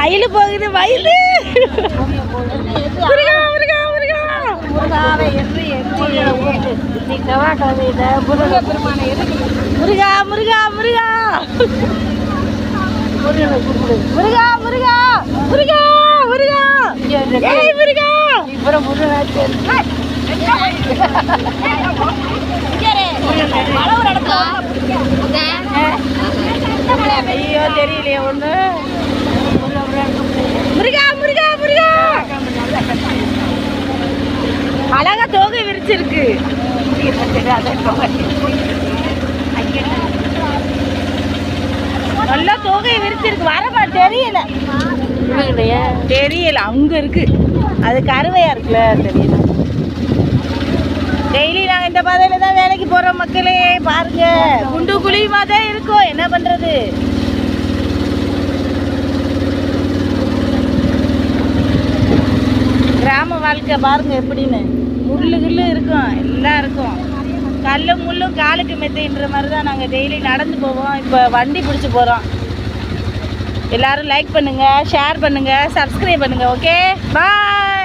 மயில் போகுது மயில் முருகா முருகா முருகா. முருக முருகா முருகா முருகா. முருகா முருகா முருகா ஏய் முருகா. அப்புறம் முருகனாச்சு ஐயோ தெரியலையே ஒண்ணு முருகா முருகா முருகா. அழகா தோகை விரிச்சிருக்கு. நல்லா தோகை விரிச்சிருக்கு. வரமா தெரியல. தெரியல அங்க இருக்கு. அது கருவையா இருக்குல்ல தெரியல. டெய்லி நாங்க இந்த பாதையில தான் வேலைக்கு போறோம் மக்களே பாருங்க. குண்டு குழியுமா தான் இருக்கும் என்ன பண்றது? கிராம வாழ்க்கை பாருங்க எப்படின்னு. முள்ளு கிள்ளு இருக்கும் எல்லாம் இருக்கும். கல்லும் முள்ளும் காலுக்கு மெத்தைன்ற மாதிரி தான் நாங்கள் டெய்லி நடந்து போவோம். இப்போ வண்டி பிடிச்சி போகிறோம் எல்லாரும் லைக் பண்ணுங்கள் ஷேர் பண்ணுங்கள் சப்ஸ்கிரைப் பண்ணுங்கள் ஓகே பாய்